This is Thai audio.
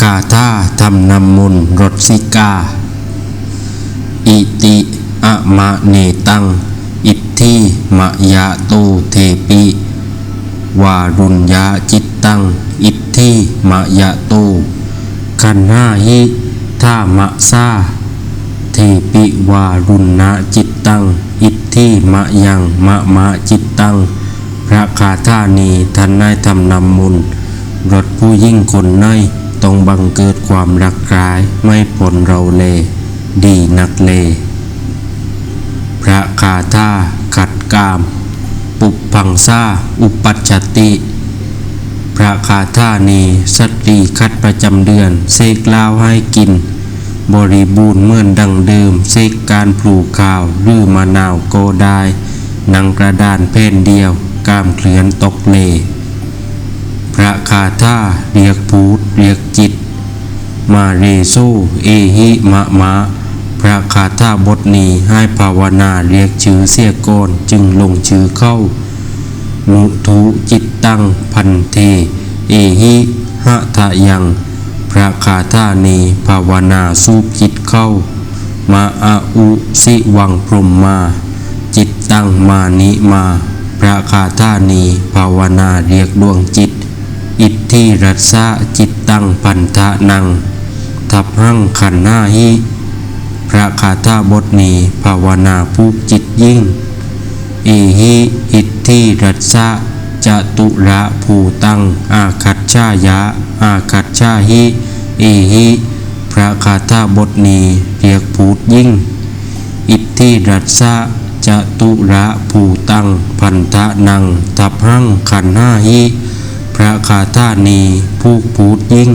คาถาทำนำมุนรถสิกา อิติอะมะเนตัง อิทธิมะยะโตเทปิวารุญญาจิตตัง อิทธิมะยะโตคันหาหิทามะซาเทปิวารุณะจิตตัง อิทธิมะยังมะมะจิตตัง พระคาธานีท่านนายทำนำมุนรถผู้ยิ่งคนใน ต้องบังเกิดความรักร้ายไม่ผลเราเล ดีนักเล พระคาธาขัดกาม ปุพังซาอุปัชติ พระคาธานีสตรีคัดประจำเดือนเสกลาวให้กิน บริบูรณ์เหมือนดังเดิมเสกการปลูกข้าวหรือมะนาวโกได้นังกระดานแผ่นเดียวกามเคลื่อนตกเล คาถาเรียกพูดเรียกจิต มาเรโซเอหิมะมะ พระคาถาบทนี้ให้ภาวนาเรียกชื่อเสียก่อนจึงลงชื่อเข้า มุทุจิตตังพันเท เอหิหะทะยัง พระคาถานีภาวนาสูบจิตเข้า มาอาอุสิวังพรมมา จิตตั้งมานิมาพระคาถานีภาวนาเรียกดวงจิต อิทธิรัสสะจิตตังพันธะนัง ทับหั่งขันหน้าหิพระคาถาบทนี้ภาวนาผูกจิตยิ่งเอหิอิทธิรัสสะจตุระภูตัง อาคัจฉายะ อาคัจฉาหิเอหิพระคาถาบทนี้เรียกพูดยิ่ง อิทธิรัสสะจตุระภูตัง พันธะนัง ทับหั่งขันห้าหิ พระคาธานีผู้พูดยิ่ง